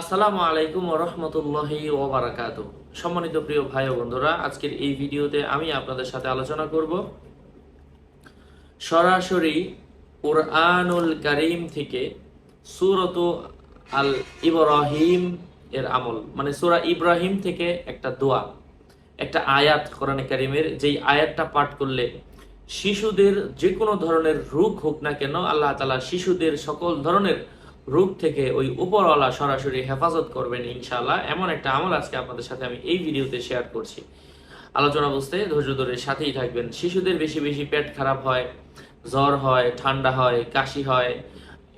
আসসালামু আলাইকুম রহমতুল্লাহি ওবারাকাত সম্মানিত প্রিয় ভাই ও বন্ধুরা, আজকের এই ভিডিওতে আমি আপনাদের সাথে আলোচনা করব সরাসরি কোরআনুল কারিম থেকে সুরত আল ইব্রাহিম এর আমল মানে সুরা ইব্রাহিম থেকে একটা দোয়া, একটা আয়াত কোরআনে কারিমের, যেই আয়াতটা পাঠ করলে শিশুদের যে কোনো ধরনের রোগ হোক না কেন, আল্লাহ তালা শিশুদের সকল ধরনের রোগ থেকে ওই উপরওয়ালা সরাসরি হেফাজত করবেন ইনশাআল্লাহ। এমন একটা আমল আজকে আপনাদের সাথে আমি এই ভিডিওতে শেয়ার করছি। আলোচনা বুঝতে ধৈর্য ধরে সাথেই থাকবেন। শিশুদের বেশি বেশি পেট খারাপ হয়, জ্বর হয়, ঠান্ডা হয়, কাশি হয়।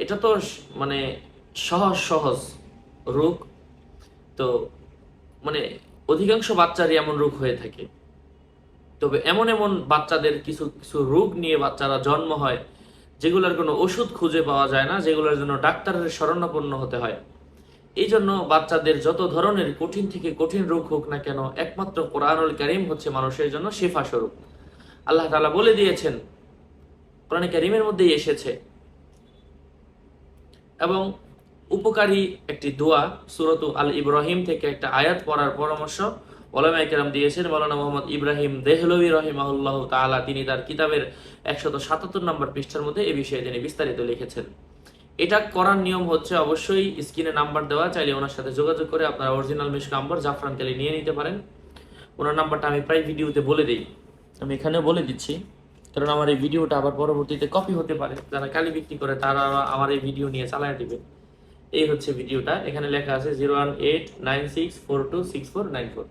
এটা তো মানে সহজ সহজ রোগ। তো মানে অধিকাংশ বাচ্চারই এমন রোগ হয়ে থাকে। তবে এমন এমন বাচ্চাদের কিছু কিছু রোগ নিয়ে বাচ্চারা জন্ম হয় যেগুলোর কোনো ওষুধ খুঁজে পাওয়া যায় না, যেগুলোর জন্য ডাক্তারের শরণাপন্ন হতে হয়। এই জন্য বাচ্চাদের যত ধরনের কঠিন থেকে কঠিন রোগ হোক না কেন, একমাত্র কোরআনুল কারিম হচ্ছে মানুষের জন্য শেফা স্বরূপ আল্লাহ তাআলা বলে দিয়েছেন কোরআন কারিমের মধ্যেই এসেছে। এবং উপকারী একটি দোয়া, সুরত আল ইব্রাহিম থেকে একটা আয়াত পড়ার পরামর্শ ওলামা একরাম দিয়েছেন মৌলানা মোহাম্মদ ইব্রাহিম দেহলভি রহিমাহুল্লাহ তাআলা, তিনি তার কিতাবের একশত সাতাত্তর নম্বর পৃষ্ঠার মধ্যে এই বিষয়ে তিনি বিস্তারিত লিখেছেন। এটা করার নিয়ম হচ্ছে অবশ্যই স্ক্রিনে নাম্বার দেওয়া, চাইলে ওনার সাথে যোগাযোগ করে আপনারা অরিজিনাল মিশ নাম্বার জাফরান কালি নিয়ে নিতে পারেন। ওনার নাম্বারটা আমি প্রায় ভিডিওতে বলে দিই। আমি এখানে বলে দিচ্ছি, কারণ আমার এই ভিডিওটা আবার পরবর্তীতে কপি হতে পারে। যারা কালি বিক্রি করে, তারা আমার এই ভিডিও নিয়ে চালায় দিবে। এই হচ্ছে ভিডিওটা। এখানে লেখা আছে zero one eight nine six four two six four nine four.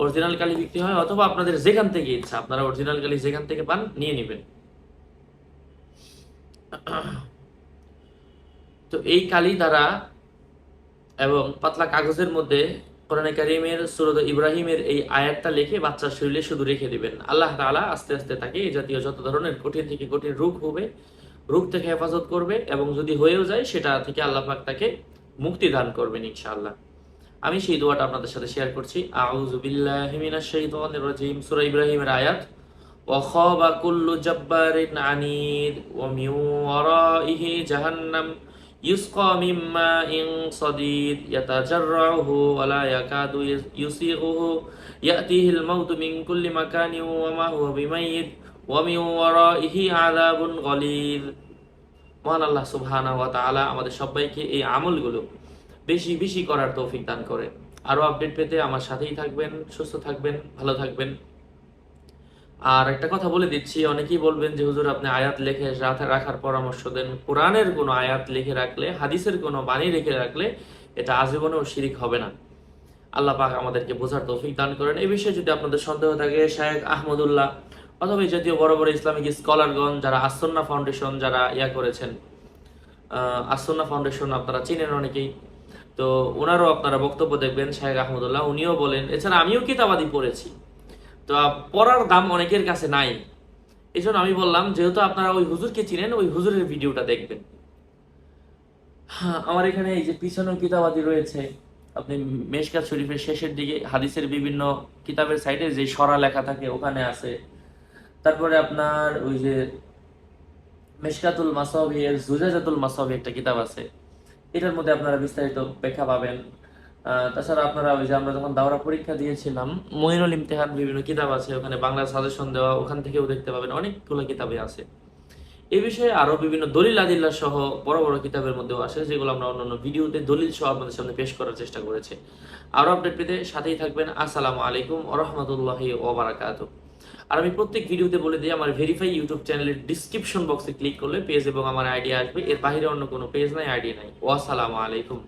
Original কালি বিক্রি হয় অথবা আপনাদের যেখান থেকে ইচ্ছা, আপনারা অরিজিনাল কালি যেখান থেকে পান, নিয়ে নেবেন। তো এই কালি দ্বারা এবং পাতলা কাগজের মধ্যে কোরআনে কারিমের, সুরত ইব্রাহিমের এই আয়াতটা লিখে বাচ্চার শরীরে শুধু রেখে দিবেন। আল্লাহ তাআলা আস্তে আস্তে তাকে এই জাতীয় যত ধরনের কঠিন থেকে কঠিন রোগ হবে, রোগ থেকে হেফাজত করবে এবং যদি হয়েও যায়, সেটা থেকে আল্লাহ পাক তাকে মুক্তি দান করবেন ইনশাআল্লাহ। আমি সেই দোয়াটা আপনাদের সাথে শেয়ার করছি। আউজুবিল্লাহিমিনাশাইতানির সূরা ইব্রাহিমের আয়াত। ওয়াখাবা কুল্লু জাব্বারিন আনিদ ওয়া মিন ওয়ারাইহি জাহান্নাম ইউসকা মিন মাইন সাদীদ। ইয়াতাজাররাহু ওয়া লা ইয়াকাদু ইউসিগুহু। ইয়াতিহিল মাউতু মিন কুল্লি মাকানিন ওয়া মা হুয়া বিমাইয়িদ ওয়া মিন ওয়ারাইহি আযাবুন গালিদ মহান আল্লাহ সুবহানাহু ওয়া তাআলা আমাদের সবাইকে এই আমলগুলো বেশি বেশি করার তৌফিক দান করে। আরও আপডেট পেতে আমার সাথেই থাকবেন, সুস্থ থাকবেন, ভালো থাকবেন। আর একটা কথা বলে দিচ্ছি, অনেকেই বলবেন যে, হুজুর, আপনি আয়াত লিখে রাখা- রাখার পরামর্শ দেন। কোরআনের কোনো আয়াত লিখে রাখলে, হাদিসের কোনো বাণী রেখে রাখলে, এটা আজীবনেও শিরিক হবে না। আল্লাহ পাক আমাদেরকে বোঝার তৌফিক দান করেন। এই বিষয়ে যদি আপনাদের সন্দেহ থাকে, শায়েখ আহমদুল্লাহ অথবা জাতীয় বড় বড় ইসলামিক স্কলারগণ যারা আসন্না ফাউন্ডেশন, যারা ইয়া করেছেন আসন্না ফাউন্ডেশন আপনারা চিনেন অনেকেই। তো ওনারও আপনারা বক্তব্য দেখবেন শাহেখ আহমদুল্লাহ উনিও বলেন এছাড়া আমিও কিতাবাদি পড়েছি। তো পড়ার দাম অনেকের কাছে নাই। এই আমি বললাম যেহেতু আপনারা ওই হুজুরকে চিনেন ওই হুজুরের ভিডিওটা দেখবেন। হ্যাঁ, আমার এখানে এই যে কিতাবাদি রয়েছে আপনি মেশকাত শরীফের শেষের দিকে হাদিসের বিভিন্ন কিতাবের সাইডে যে সরা লেখা থাকে ওখানে আছে। তারপরে আপনার ওই যে মেশকাতুল মাসাবি জুজাজাতুল মাসাবি একটা কিতাব আছে। এটার মধ্যে আপনারা বিস্তারিত ব্যাখ্যা পাবেন। তাছাড়া আপনারা ওই যে আমরা যখন দাওরা পরীক্ষা দিয়েছিলাম, মইনুল ইমতেহান বিভিন্ন কিতাব আছে, ওখানে বাংলা সাজেশন দেওয়া, ওখান থেকেও দেখতে পাবেন অনেকগুলো কিতাবে আছে। এ বিষয়ে আরও বিভিন্ন দলিল আদিল্লা সহ বড় বড় কিতাবের মধ্যেও আসে, যেগুলো আমরা অন্যান্য ভিডিওতে দলিল সহ আপনাদের সামনে পেশ করার চেষ্টা করেছি। আরও আপডেট পেতে সাথেই থাকবেন। আসসালামু আলাইকুম ওরহমতুল্লাহি ওবারাকাতুহ আর আমি প্রত্যেক ভিডিওতে বলে দিই, আমার ভেরিফাই ইউটিউব চ্যানেলের ডিসক্রিপশন বক্সে ক্লিক করলে পেজ এবং আমার আইডিয়া আসবে। এর বাইরে অন্য কোনো পেজ নাই আইডিয়া নাই। ওয়াসালামু আলাইকুম।